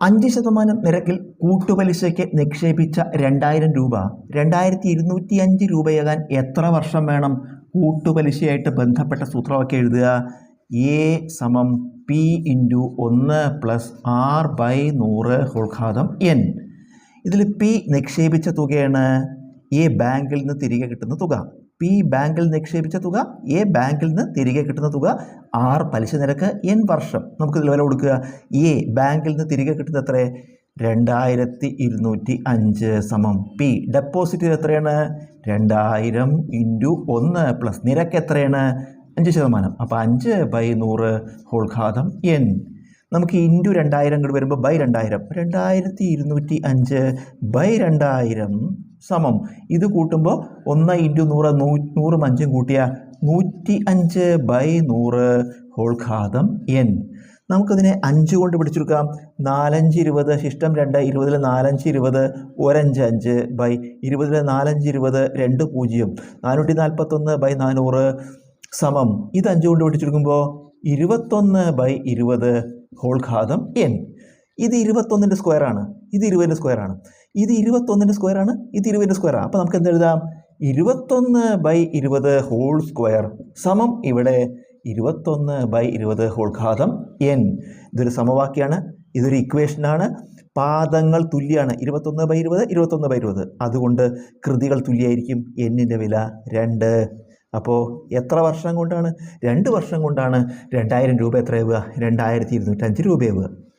അഞ്ച് ശതമാനം നിരക്കിൽ കൂട്ടുപലിശയ്ക്ക് നിക്ഷേപിച്ച രണ്ടായിരം രൂപ. രണ്ടായിരത്തി ഇരുന്നൂറ്റി അഞ്ച് രൂപയാകാൻ എത്ര വർഷം വേണം കൂട്ടുപലിശയായിട്ട് ബന്ധപ്പെട്ട സൂത്രമൊക്കെ എഴുതുക? എ സമം പി ഇന്റു ഒന്ന് പ്ലസ് ആർ ബൈ നൂറ് ഹുൾഘാതം എൻ ഇതിൽ പി നിക്ഷേപിച്ച തുകയാണ് എ ബാങ്കിൽ നിന്ന് തിരികെ കിട്ടുന്ന തുക. പി ബാങ്കിൽ നിക്ഷേപിച്ച തുക എ ബാങ്കിൽ നിന്ന് തിരികെ കിട്ടുന്ന തുക ആർ പലിശ നിരക്ക് എൻ വർഷം. നമുക്ക് ഇതിൽ വില കൊടുക്കുക. എ ബാങ്കിൽ നിന്ന് തിരികെ കിട്ടുന്നത് എത്ര രണ്ടായിരത്തി ഇരുന്നൂറ്റി അഞ്ച് സമം പി. ഡെപ്പോസിറ്റ് എത്രയാണ്? രണ്ടായിരം ഇന്റു ഒന്ന് പ്ലസ് നിരക്ക് എത്രയാണ്? അഞ്ച് ശതമാനം. അപ്പോൾ അഞ്ച് ബൈ നൂറ് ഹോൾഘാതം എൻ. നമുക്ക് ഇന്റു രണ്ടായിരം ഇങ്ങോട്ട് വരുമ്പോൾ ബൈ രണ്ടായിരം. രണ്ടായിരത്തി ഇരുന്നൂറ്റി അഞ്ച് ബൈ രണ്ടായിരം സമം. ഇത് കൂട്ടുമ്പോൾ ഒന്ന് ഇന്റു നൂറ് നൂ നൂറും അഞ്ചും കൂട്ടിയ നൂറ്റി അഞ്ച് ബൈ നൂറ് ഹോൾഘാതം എൻ നമുക്കതിനെ അഞ്ച് കൊണ്ട് പിടിച്ചെടുക്കാം. നാലഞ്ച് ഇരുപത് ശിഷ്ടം രണ്ട് ഇരുപതിൽ നാലഞ്ച് ഇരുപത് ഒരഞ്ച് അഞ്ച് ബൈ ഇരുപതിൽ നാലഞ്ച് ഇരുപത് രണ്ട് പൂജ്യം. നാനൂറ്റി നാൽപ്പത്തൊന്ന് ബൈ നാനൂറ് സമം. ഇത് അഞ്ച് കൊണ്ട് പിടിച്ചെടുക്കുമ്പോൾ ഇരുപത്തൊന്ന് ബൈ ഇരുപത് ഹോൾഘാതം എൻ ഇത് ഇരുപത്തൊന്നിന്റെ സ്ക്വയറാണ്. ഇത് ഇരുപതിന്റെ സ്ക്വയറാണ്. ഇത് ഇരുപത്തൊന്നിന്റെ സ്ക്വയറാണ് ഇത് ഇരുപതിന്റെ സ്ക്വയറാണ് അപ്പോൾ നമുക്ക് എന്തെഴുതാം ഇരുപത്തൊന്ന് ബൈ ഇരുപത് ഹോൾ സ്ക്വയർ സമം ഇവിടെ ഇരുപത്തൊന്ന് ബൈ ഇരുപത് ഹോൾ ഘാതം എൻ ഇതൊരു സമവാക്യമാണ് ഇതൊരു ഇക്വേഷനാണ് പാദങ്ങൾ തുല്യമാണ് ഇരുപത്തൊന്ന് ബൈ ഇരുപത് ഇരുപത്തൊന്ന് ബൈ ഇരുപത്. അതുകൊണ്ട് കൃതികൾ തുല്യമായിരിക്കും എന്നിന്റെ വില രണ്ട്. അപ്പോൾ എത്ര വർഷം കൊണ്ടാണ്? രണ്ട് വർഷം കൊണ്ടാണ് രണ്ടായിരം രൂപ എത്രയാവുക? രണ്ടായിരത്തി ഇരുന്നൂറ്റഞ്ച് രൂപയാവുക.